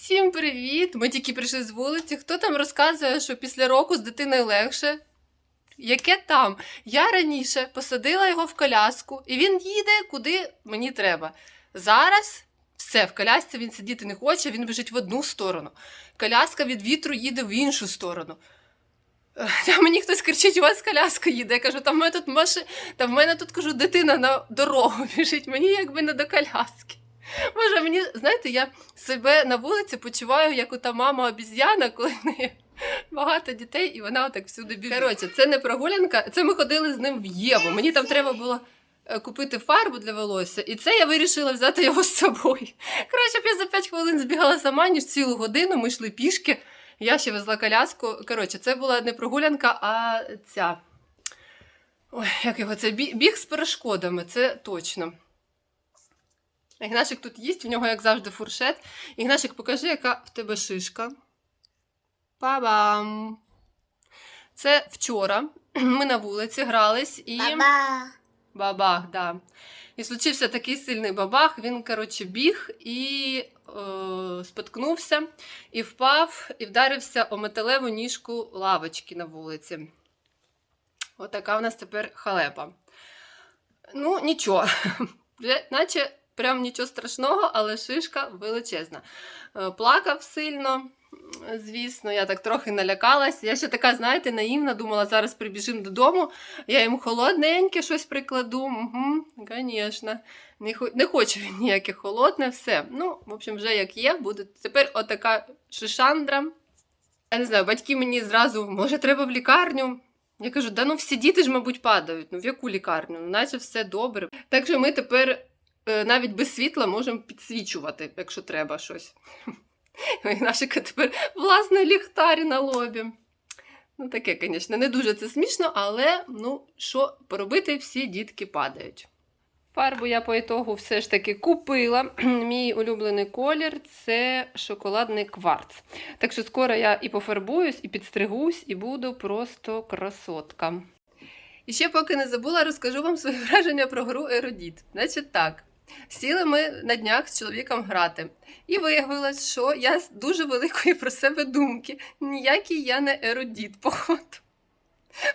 Всім привіт! Ми тільки прийшли з вулиці. Хто там розказує, що після року з дитиною легше? Яке там? Я раніше посадила його в коляску, і він їде куди мені треба. Зараз все, в колясці він сидіти не хоче, він біжить в одну сторону. Коляска від вітру їде в іншу сторону. Та мені хтось кричить, у вас коляска їде. Я кажу, там в мене тут маши... Та в мене тут кажу, дитина на дорогу біжить, мені якби не до коляски. Боже, мені, знаєте, я себе на вулиці почуваю, як ота мама обіз'яна, коли в неї багато дітей, і вона отак всюди біжить. Коротше, це не прогулянка, це ми ходили з ним в Єву. Мені там треба було е, купити фарбу для волосся, і це я вирішила взяти його з собою. Коротше, я за 5 хвилин збігала сама, ніж цілу годину ми йшли пішки. Я ще везла коляску. Коротше, це була не прогулянка, а ця. Ой, як його це біг з перешкодами, це точно. Ігнашик тут їсть, в нього, як завжди, фуршет. Ігнашик, покажи, яка в тебе шишка. Па-бам! Це вчора. Ми на вулиці грались і. Баба. Бабах, да. І случився такий сильний бабах. Він, коротше, біг і е, споткнувся, і впав, і вдарився о металеву ніжку лавочки на вулиці. Отака у нас тепер халепа. Ну, нічого. Наче прям нічого страшного, але шишка величезна. Е, Плакав сильно, звісно, я так трохи налякалась. Я ще така, знаєте, наївна, думала, зараз прибіжимо додому, я йому холодненьке щось прикладу. Угу, Звісно. Не, хо- не хоче він ніяке холодне, все. Ну, в общем, вже як є, буде тепер отака шишандра. Я не знаю, батьки мені зразу, може, треба в лікарню. Я кажу, да ну всі діти ж, мабуть, падають. Ну в яку лікарню? Ну, наче все добре. Так що ми тепер навіть без світла можемо підсвічувати, якщо треба щось. Нашика тепер власне ліхтар на лобі. Ну, таке, звісно, не дуже це смішно, але ну, що поробити, всі дітки падають. Фарбу я по ітогу все ж таки купила. Мій улюблений колір це шоколадний кварц. Так що скоро я і пофарбуюсь, і підстригусь, і буду просто красотка. І ще поки не забула, розкажу вам свої враження про гру Еродіт. Значить так. Сіли ми на днях з чоловіком грати. І виявилось, що я з дуже великої про себе думки. Ніякий я не ерудіт, походу.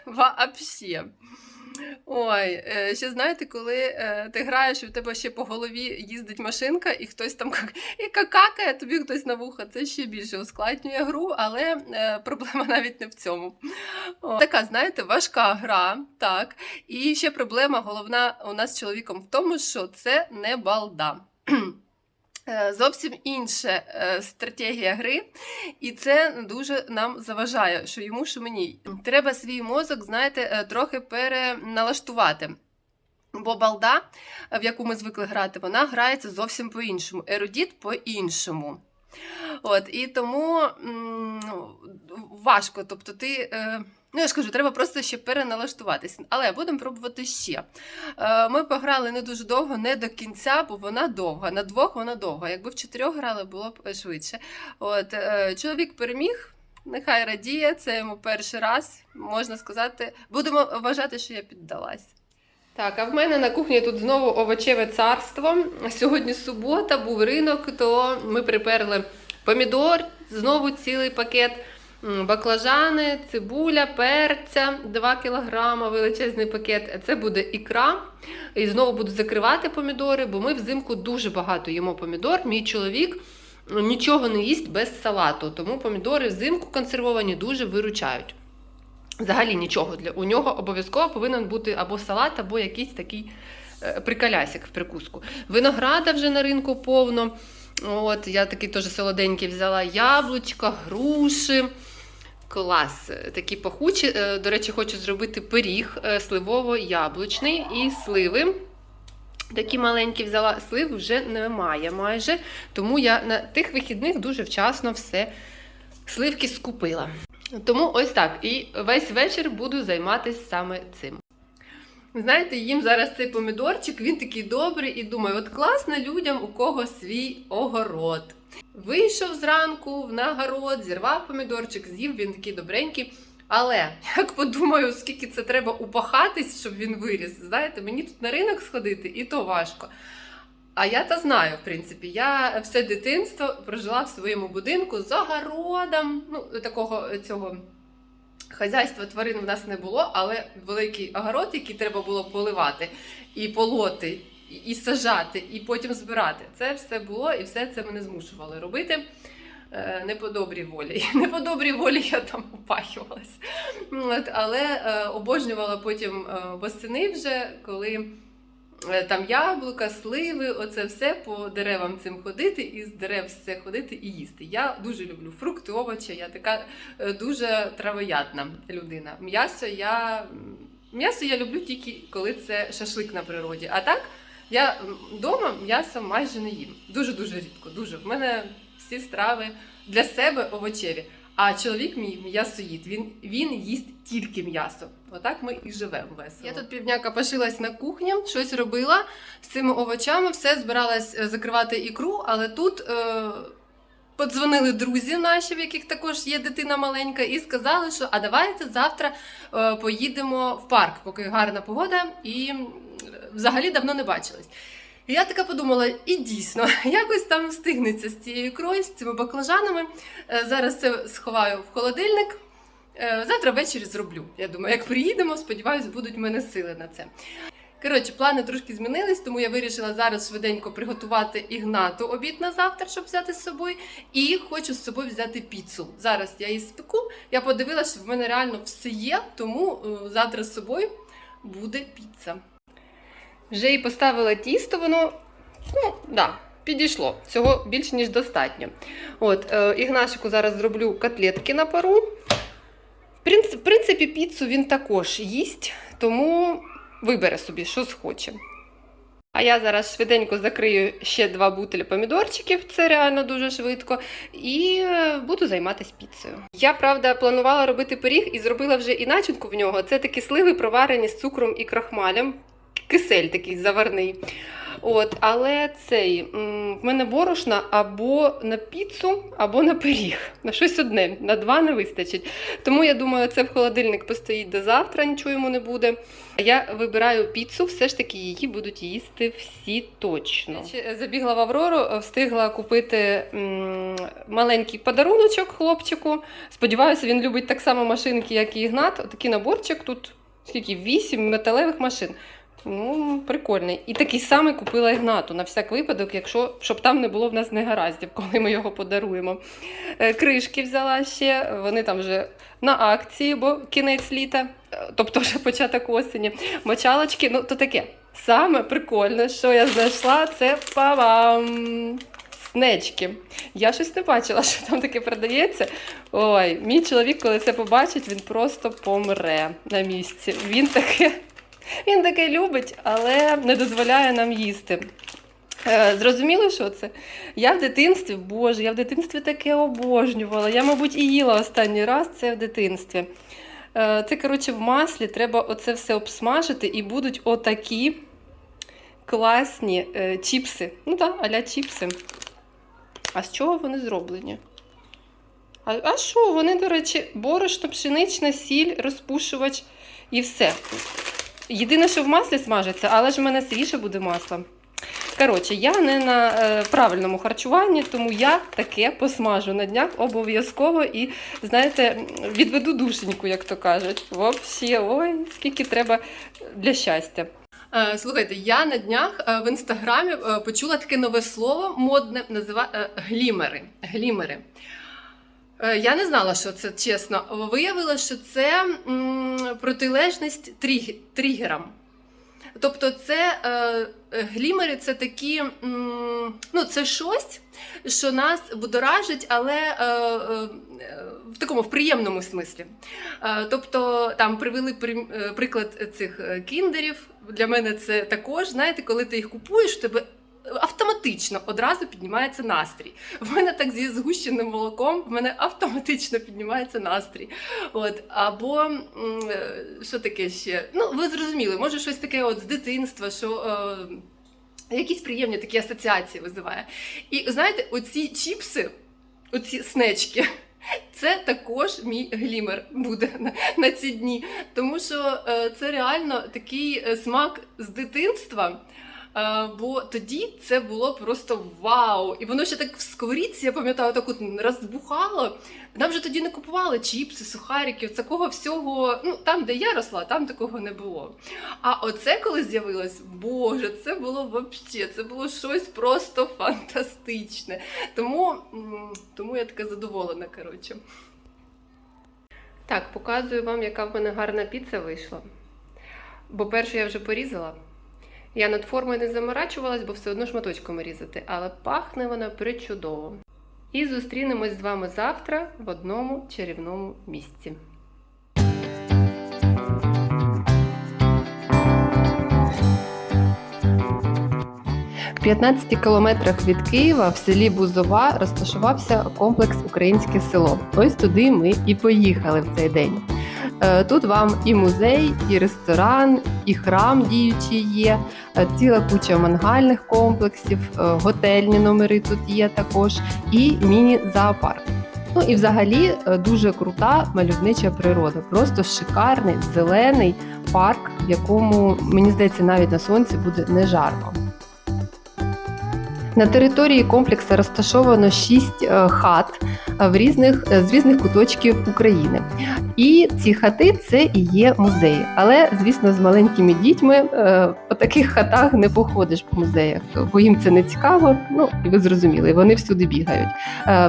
Вообще. Ой, е, ще знаєте, коли е, ти граєш, в тебе ще по голові їздить машинка, і хтось там і какакає, тобі хтось на вуха. Це ще більше ускладнює гру, але е, проблема навіть не в цьому. О, така, знаєте, важка гра, так. І ще проблема головна у нас з чоловіком в тому, що це не балда. Е, Зовсім інша е, стратегія гри, і це дуже нам заважає, що йому, що мені. Треба свій мозок, знаєте, е, трохи переналаштувати. Бо балда, в яку ми звикли грати, вона грається зовсім по-іншому. Ерудіт по-іншому. От, і тому м, важко. Тобто, ти. Е, Ну, я ж кажу, треба просто ще переналаштуватись. Але будемо пробувати ще. Е, Ми пограли не дуже довго, не до кінця, бо вона довга. На двох вона довга. Якби в чотирьох грали, було б швидше. От, е, чоловік переміг, нехай радіє, це йому перший раз, можна сказати. Будемо вважати, що я піддалась. Так, а в мене на кухні тут знову овочеве царство. Сьогодні субота, був ринок, то ми приперли помідор, знову цілий пакет. Баклажани, цибуля, перця, 2 кг, величезний пакет. Це буде ікра. І знову буду закривати помідори, бо ми взимку дуже багато їмо помідор. Мій чоловік нічого не їсть без салату, тому помідори взимку консервовані дуже виручають. Взагалі нічого для у нього обов'язково повинен бути або салат, або якийсь такий е, приколясик в прикуску. Винограда вже на ринку повно. От, я такий теж солоденький взяла яблучка, груші. Клас, такі пахучі. Е, До речі, хочу зробити пиріг е, сливово-яблучний і сливи. Такі маленькі взяла. Слив вже немає майже. Тому я на тих вихідних дуже вчасно все сливки скупила. Тому ось так. І весь вечір буду займатися саме цим. Знаєте, їм зараз цей помідорчик, він такий добрий і думаю, от класно людям, у кого свій огород. Вийшов зранку на город, зірвав помідорчик, з'їв, він такий добренький. Але як подумаю, скільки це треба упахатись, щоб він виріс. Знаєте, мені тут на ринок сходити, і то важко. А я то знаю, в принципі. Я все дитинство прожила в своєму будинку з огородом. Ну, такого цього хазяйства тварин в нас не було, але великий огород, який треба було поливати, і полоти, і, сажати, і потім збирати. Це все було, і все це мене змушували робити. Е, Не по добрій волі. Не по добрій волі я там упахувалась. Але е, обожнювала потім е, восени вже, коли там яблука, сливи, оце все по деревам цим ходити, і з дерев все ходити і їсти. Я дуже люблю фрукти, овочі, я така дуже травоядна людина. М'ясо я, м'ясо я люблю тільки коли це шашлик на природі. А так я вдома м'ясо майже не їм. Дуже-дуже рідко. Дуже. В мене всі страви для себе овочеві. А чоловік мій м'ясоїд, він, він їсть тільки м'ясо. Отак ми і живемо весело. Я тут півдня копошилась на кухні, щось робила з цими овочами, все збиралась е, закривати ікру, але тут е, подзвонили друзі наші, в яких також є дитина маленька, і сказали, що а давайте завтра е, поїдемо в парк, поки гарна погода, і взагалі давно не бачились. І я така подумала, і дійсно, якось там встигнеться з цією ікрою, з цими баклажанами. Е, Зараз це сховаю в холодильник. Е, Завтра ввечері зроблю. Я думаю, як приїдемо, сподіваюся, будуть в мене сили на це. Коротше, плани трошки змінились, тому я вирішила зараз швиденько приготувати ігнату обід на завтра, щоб взяти з собою. І хочу з собою взяти піцу. Зараз я її спеку. Я подивилася, що в мене реально все є, тому е, завтра з собою буде піца. Вже і поставила тісто, воно ну, да, підійшло. Цього більше, ніж достатньо. От, е, Ігнашику зараз зроблю котлетки на пару. В принципі, піцу він також їсть, тому вибере собі, що схоче. А я зараз швиденько закрию ще два бутилі помідорчиків, це реально дуже швидко, і е, буду займатися піцею. Я, правда, планувала робити пиріг і зробила вже і начинку в нього. Це такі сливи, проварені з цукром і крахмалем. Кисель такий заварний. От, але цей в мене борошна або на піцу, або на пиріг. На щось одне, на два не вистачить. Тому я думаю, це в холодильник постоїть до завтра, нічого йому не буде. Я вибираю піцу, все ж таки її будуть їсти всі точно. Забігла в Аврору, встигла купити маленький подаруночок хлопчику. Сподіваюся, він любить так само машинки, як і Ігнат. Отакий наборчик тут скільки? Вісім металевих машин. Ну, прикольний. І такий самий купила Ігнату на всяк випадок, якщо щоб там не було в нас негараздів, коли ми його подаруємо. Е, Кришки взяла ще, вони там вже на акції, бо кінець літа, е, тобто вже початок осені. Мочалочки, ну то таке. Саме прикольне, що я знайшла, це павам. Снечки. Я щось не бачила, що там таке продається. Ой, мій чоловік, коли це побачить, він просто помре на місці. Він таке. Він таке любить, але не дозволяє нам їсти. Е, Зрозуміло, що це? Я в дитинстві, боже, я в дитинстві таке обожнювала. Я, мабуть, і їла останній раз це в дитинстві. Е, Це, коротше, в маслі треба оце все обсмажити, і будуть отакі класні е, чіпси. Ну так, аля чіпси. А з чого вони зроблені? А, а що? Вони, до речі, борошно, пшенична, сіль, розпушувач і все. Єдине, що в маслі смажиться, але ж в мене свіже буде масло. Коротше, я не на е, правильному харчуванні, тому я таке посмажу на днях обов'язково і, знаєте, відведу душеньку, як то кажуть. Взагалі, ой, скільки треба для щастя. Е, Слухайте, я на днях е, в інстаграмі е, почула таке нове слово модне, називає глімери. глімери. Е, Я не знала, що це чесно. Виявилося, що це м, протилежність триг- тригерам. Тобто, це е, е, глімери це такі, м, ну, це щось, що нас будоражить, але е, е, в такому в приємному смислі. Е, тобто, там привели при- е, приклад цих кіндерів. Для мене це також, знаєте, коли ти їх купуєш, в тебе автоматично одразу піднімається настрій. В мене так зі згущеним молоком, в мене автоматично піднімається настрій. От, або е, що таке ще? Ну, ви зрозуміли, може щось таке от з дитинства, що. Е, Якісь приємні такі асоціації визиває. І знаєте, оці чіпси, оці снечки, це також мій глімер буде на, на ці дні. Тому що е, це реально такий е, смак з дитинства. Е, бо тоді це було просто вау! І воно ще так в сковорідці, я пам'ятаю, так от розбухало. Нам же тоді не купували чіпси, сухариків, такого всього. Ну там, де я росла, там такого не було. А оце коли з'явилось, боже, це було вообще, це було щось просто фантастичне. Тому, тому я така задоволена, коротше. Так, показую вам, яка в мене гарна піца вийшла. Бо першу я вже порізала. Я над формою не заморачувалась, бо все одно шматочками різати, але пахне вона причудово. І зустрінемось з вами завтра в одному чарівному місці. В 15 кілометрах від Києва в селі Бузова розташувався комплекс Українське село. Ось туди ми і поїхали в цей день. Е, Тут вам і музей, і ресторан, і храм діючий є, е, ціла куча мангальних комплексів, е, готельні номери тут є також, і міні-зоопарк. Ну і взагалі дуже крута мальовнича природа. Просто шикарний зелений парк, в якому мені здається навіть на сонці буде не жарко. На території комплексу розташовано шість е, хат е, в різних, е, з різних куточків України. І ці хати це і є музеї. Але, звісно, з маленькими дітьми по таких хатах не походиш по музеях, бо їм це не цікаво. Ну і ви зрозуміли, вони всюди бігають.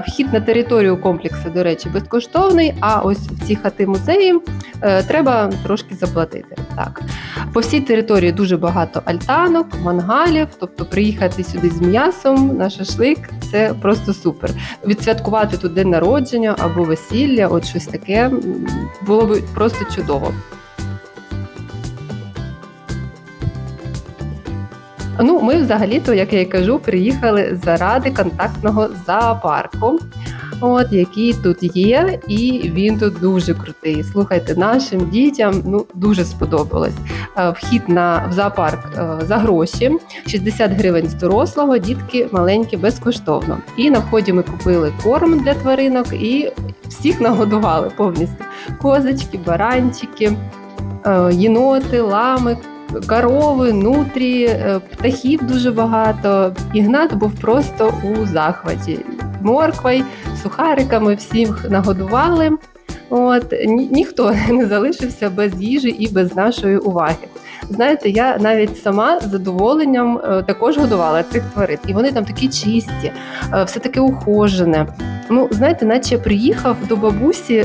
Вхід на територію комплексу, до речі, безкоштовний. А ось в ці хати музеї треба трошки заплатити. Так по всій території дуже багато альтанок, мангалів. Тобто приїхати сюди з м'ясом на шашлик це просто супер. Відсвяткувати тут день народження або весілля, от щось таке було б просто чудово. Ну, ми взагалі-то, як я й кажу, приїхали заради контактного зоопарку. От який тут є, і він тут дуже крутий. Слухайте, нашим дітям ну дуже сподобалось. Е, Вхід на в зоопарк е, за гроші 60 гривень з дорослого, дітки маленькі безкоштовно. І на вході ми купили корм для тваринок і всіх нагодували повністю. Козочки, баранчики, е, єноти, лами. Корови, нутрі, е, птахів дуже багато. Ігнат був просто у захваті. Морквою, сухариками всіх нагодували. От ні, ніхто не залишився без їжі і без нашої уваги. Знаєте, я навіть сама з задоволенням е, також годувала цих тварин, і вони там такі чисті, е, все таке ухожене. Ну, знаєте, наче приїхав до бабусі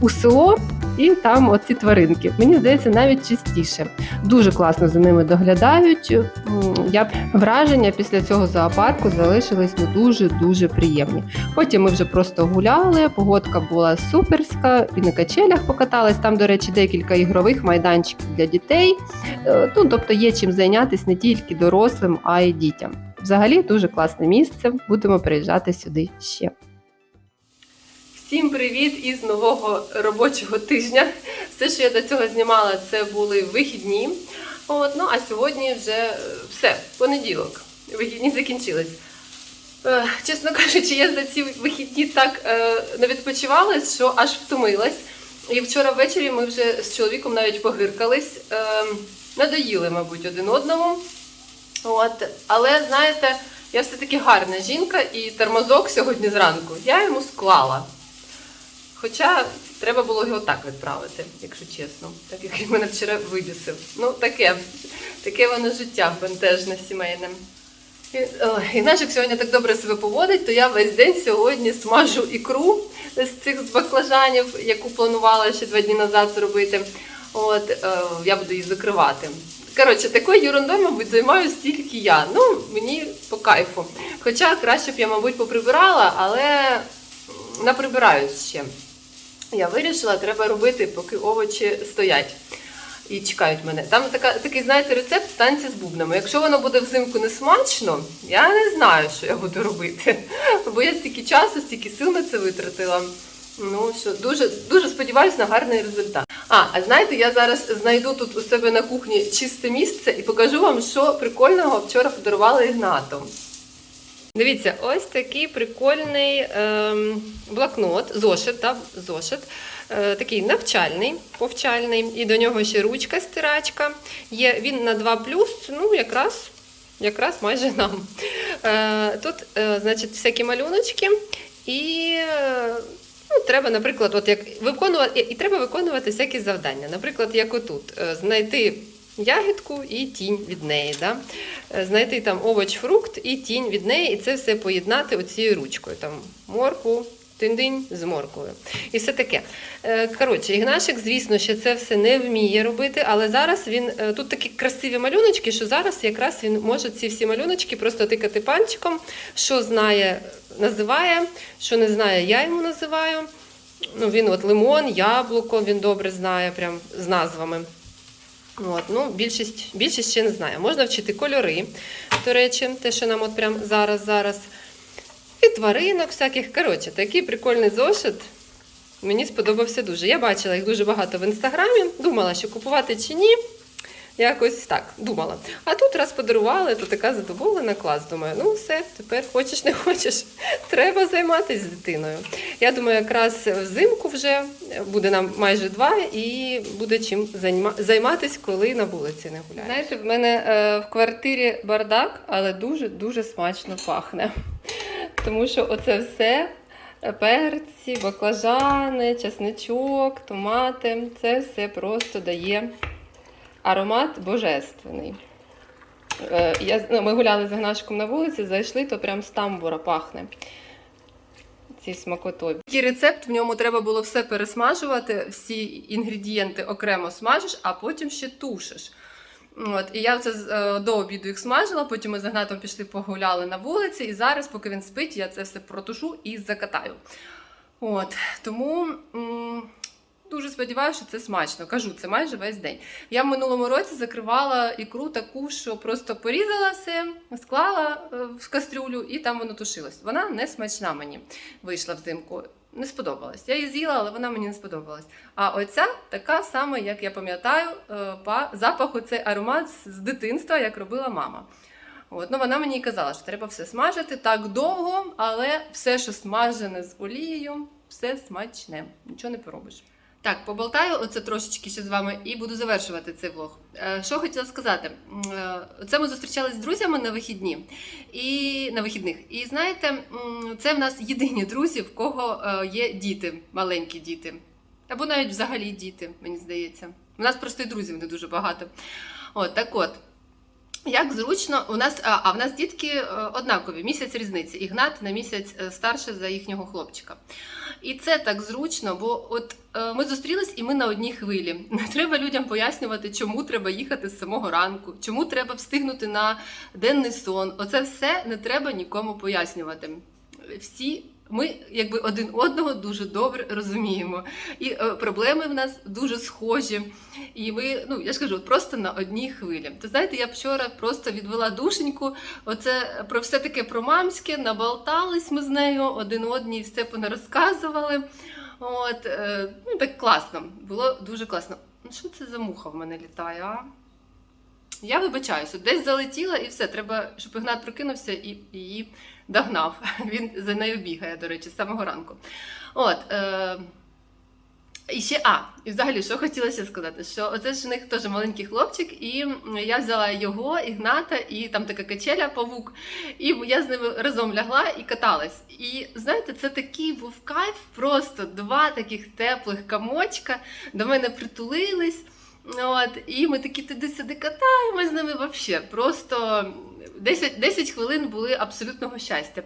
у село. І там оці тваринки. Мені здається, навіть частіше. Дуже класно за ними доглядають. Я враження після цього зоопарку залишились ну дуже дуже приємні. Потім ми вже просто гуляли, погодка була суперська, і на качелях покатались. Там, до речі, декілька ігрових майданчиків для дітей. Е, Ну, тобто є чим зайнятися не тільки дорослим, а й дітям. Взагалі дуже класне місце. Будемо приїжджати сюди ще. Всім привіт із нового робочого тижня. Все, що я до цього знімала, це були вихідні. От, ну а сьогодні вже е, все, понеділок. Вихідні закінчились. Е, Чесно кажучи, я за ці вихідні так е, не відпочивалась, що аж втомилась. І вчора ввечері ми вже з чоловіком навіть погиркались. Е, надоїли, мабуть, один одному. От, але знаєте, я все-таки гарна жінка, і тормозок сьогодні зранку я йому склала. Хоча треба було його так відправити, якщо чесно, так як він мене вчора вибісив. Ну, таке, таке воно життя бентежне сімейне. І, і наш як сьогодні так добре себе поводить, то я весь день сьогодні смажу ікру з цих баклажанів, яку планувала ще два дні назад зробити. От, е, я буду її закривати. Коротше, такою ерундою, мабуть, займаюся тільки я. Ну, мені по кайфу. Хоча краще б я, мабуть, поприбирала, але наприбираюсь ще. Я вирішила, треба робити, поки овочі стоять і чекають мене. Там така, такий, знаєте, рецепт танці з бубнами. Якщо воно буде взимку не смачно, я не знаю, що я буду робити. Бо я стільки часу, стільки сил на це витратила. Ну що дуже дуже сподіваюся на гарний результат. А, а знаєте, я зараз знайду тут у себе на кухні чисте місце і покажу вам, що прикольного вчора подарували Ігнату. Дивіться, ось такий прикольний ем, блокнот, зошит, та, зошит. Е, такий навчальний, повчальний, і до нього ще ручка стирачка. Є він на 2 ну якраз якраз майже нам. Е, Тут, е, значить, всякі малюночки, і е, ну, треба, наприклад, от як виконувати, і треба виконувати всякі завдання. Наприклад, як отут, е, знайти ягідку і тінь від неї. Да? Е, Знайти там овоч, фрукт і тінь від неї, і це все поєднати оцією ручкою. Там морку, тиндинь з моркою. І все таке. Е, Коротше, Ігнашик, звісно, ще це все не вміє робити, але зараз він е, тут такі красиві малюночки, що зараз якраз він може ці всі малюночки просто тикати пальчиком, що знає, називає, що не знає, я йому називаю. Ну, він от лимон, яблуко, він добре знає, прям з назвами. От, ну, більшість, більшість ще не знає. Можна вчити кольори, до речі, те, що нам от прям зараз, зараз. І тваринок всяких. Коротше, такий прикольний зошит. Мені сподобався дуже. Я бачила їх дуже багато в інстаграмі. Думала, що купувати чи ні. Якось так думала. А тут раз подарували, то така задоволена клас. Думаю, ну все, тепер хочеш, не хочеш. Треба займатися з дитиною. Я думаю, якраз взимку вже буде нам майже два, і буде чим займатися, коли на вулиці не гуляє. Знаєте, в мене е, в квартирі бардак, але дуже дуже смачно пахне. Тому що оце все. Перці, баклажани, чесничок, томати це все просто дає аромат божественний. Е, Я, ну, ми гуляли з Гнашком на вулиці, зайшли, то прям з тамбура пахне. Ці смакотою. Такий рецепт, в ньому треба було все пересмажувати, всі інгредієнти окремо смажиш, а потім ще тушиш. От, і я це е, до обіду їх смажила, потім ми з Гнатом пішли погуляли на вулиці, і зараз, поки він спить, я це все протушу і закатаю. От, тому м, дуже сподіваюся, що це смачно. Кажу, це майже весь день. Я в минулому році закривала ікру таку, що просто порізала все, склала е, в кастрюлю і там воно тушилось. Вона не смачна мені вийшла взимку. Не сподобалась. Я її з'їла, але вона мені не сподобалась. А оця така сама, як я пам'ятаю, е, па запах, оцей аромат з- дитинства, як робила мама. От, ну, вона мені казала, що треба все смажити так довго, але все, що смажене з олією, все смачне. Нічого не поробиш. Так, поболтаю оце трошечки ще з вами і буду завершувати цей влог. Е, Що хотіла сказати? Е, Це ми зустрічалися з друзями на вихідні і на вихідних. І знаєте, це в нас єдині друзі, в кого е, є діти, маленькі діти. Або навіть взагалі діти, мені здається. У нас просто і друзів не дуже багато. От так от. Як зручно, у нас, а, в нас дітки е, однакові, місяць різниці. Ігнат на місяць е, старше за їхнього хлопчика. І це так зручно, бо от е, ми зустрілись і ми на одній хвилі. Не треба людям пояснювати, чому треба їхати з самого ранку, чому треба встигнути на денний сон. Оце все не треба нікому пояснювати. Всі ми якби один одного дуже добре розуміємо. І е, проблеми в нас дуже схожі. І ми, ну я ж кажу, просто на одній хвилі. То знаєте, я вчора просто відвела душеньку. Оце про все таке про мамське, наболтались ми з нею один одній, все понарозказували. От, е, ну так класно, було дуже класно. Ну що це за муха в мене літає? а? Я вибачаюся, десь залетіла і все. Треба, щоб Ігнат прокинувся і її догнав. Він за нею бігає, до речі, з самого ранку. От. Е- і ще, а, і взагалі, що хотілося сказати, що оце ж у них теж маленький хлопчик, і я взяла його, Ігната, і там така качеля павук, і я з ними разом лягла і каталась. І знаєте, це такий був кайф, просто два таких теплих камочка до мене притулились. От, і ми такі туди-сюди катаємось з ними взагалі. Просто 10, 10 хвилин були абсолютного щастя.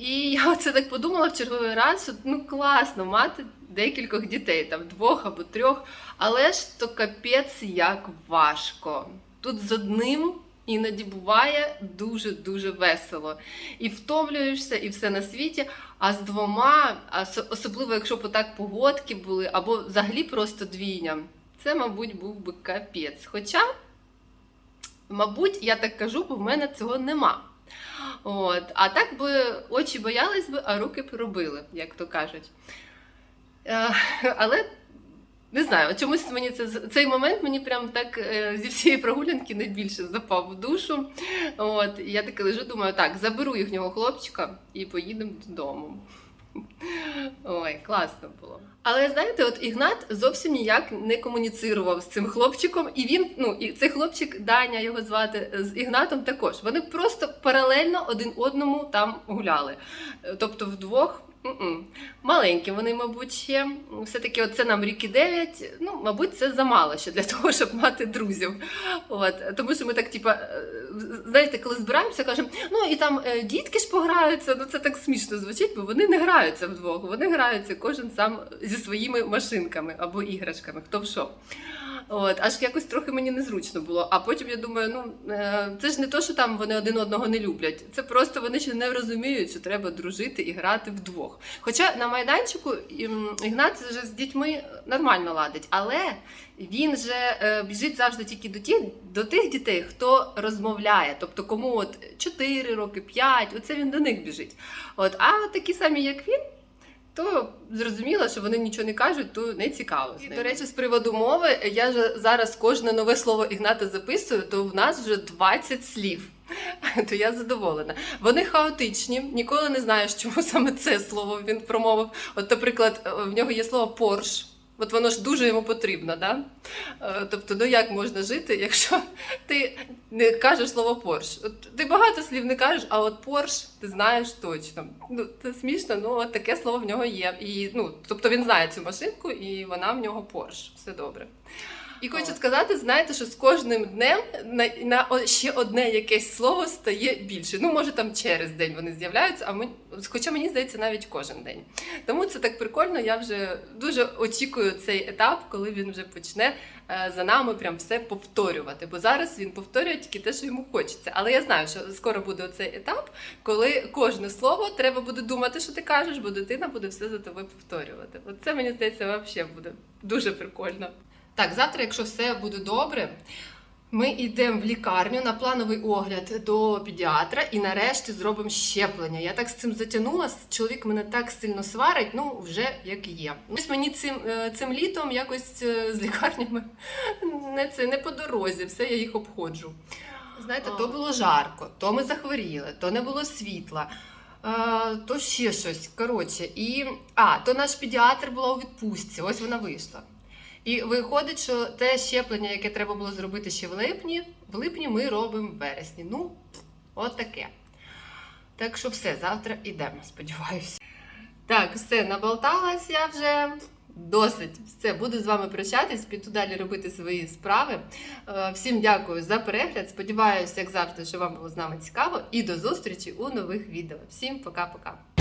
І я оце так подумала в черговий раз, що ну класно мати декількох дітей, там двох або трьох, але ж то капець як важко. Тут з одним іноді буває дуже-дуже весело. І втомлюєшся, і все на світі. А з двома, особливо якщо б так погодки були, або взагалі просто двійня, це, мабуть, був би капець. Хоча, мабуть, я так кажу, бо в мене цього нема. От. А так би очі боялись би, а руки б робили, як то кажуть. Е, але не знаю, чомусь мені це цей момент мені прям так е, зі всієї прогулянки найбільше запав в душу. От, я таки лежу, думаю, так, заберу їхнього хлопчика і поїдемо додому. Ой, класно було. Але знаєте, от Ігнат зовсім ніяк не комуніцирував з цим хлопчиком, і він, ну і цей хлопчик, Даня його звати, з Ігнатом також. Вони просто паралельно один одному там гуляли. Е, Тобто вдвох. Маленькі вони, мабуть, ще. Все-таки оце нам ріки 9, ну, мабуть, це замало ще для того, щоб мати друзів. От. Тому що ми так, типа, е, знаєте, коли збираємося, кажемо, ну і там е, дітки ж пограються, ну це так смішно звучить, бо вони не граються вдвох, вони граються кожен сам зі своїми машинками або іграшками, хто в що. От, аж якось трохи мені незручно було. А потім я думаю, ну е, це ж не то, що там вони один одного не люблять. Це просто вони ще не розуміють, що треба дружити і грати вдвох. Хоча на майданчику Ігнат вже з дітьми нормально ладить, але він же е, біжить завжди тільки до тих, до тих дітей, хто розмовляє, тобто кому от 4 роки, 5, оце він до них біжить. От, а такі самі, як він. То зрозуміло, що вони нічого не кажуть, то не цікаво. І, до речі, з приводу мови, я ж зараз кожне нове слово Ігната записую, то в нас вже 20 слів. То я задоволена. Вони хаотичні, ніколи не знаєш, чому саме це слово він промовив. От, наприклад, в нього є слово порш. От воно ж дуже йому потрібно, да? Е, Тобто, ну як можна жити, якщо ти не кажеш слово порш? От ти багато слів не кажеш, а от порш ти знаєш точно. Ну це смішно, ну от таке слово в нього є. І ну, тобто він знає цю машинку, і вона в нього порш. Все добре. І хочу сказати, знаєте, що з кожним днем на, на ще одне якесь слово стає більше. Ну, може, там через день вони з'являються, а ми, хоча мені здається, навіть кожен день. Тому це так прикольно. Я вже дуже очікую цей етап, коли він вже почне е, за нами прям все повторювати. Бо зараз він повторює тільки те, що йому хочеться. Але я знаю, що скоро буде оцей етап, коли кожне слово треба буде думати, що ти кажеш, бо дитина буде все за тобою повторювати. От це мені здається, взагалі буде дуже прикольно. Так, завтра, якщо все буде добре, ми йдемо в лікарню на плановий огляд до педіатра і нарешті зробимо щеплення. Я так з цим затягнула, чоловік мене так сильно сварить, ну вже як є. Ось мені цим, е, цим літом якось е, з лікарнями не, це, не по дорозі, все я їх обходжу. Знаєте, то було жарко, то ми захворіли, то не було світла. То ще щось. Коротше, і. А, то наш педіатр була у відпустці, ось вона вийшла. І виходить, що те щеплення, яке треба було зробити ще в липні, в липні ми робимо в вересні. Ну, от таке. Так що все, завтра йдемо, сподіваюся. Так, все, наболталась я вже. Досить. Все, буду з вами прощатись, піду далі робити свої справи. Е, Всім дякую за перегляд. Сподіваюся, як завжди, що вам було з нами цікаво. І до зустрічі у нових відео. Всім пока-пока.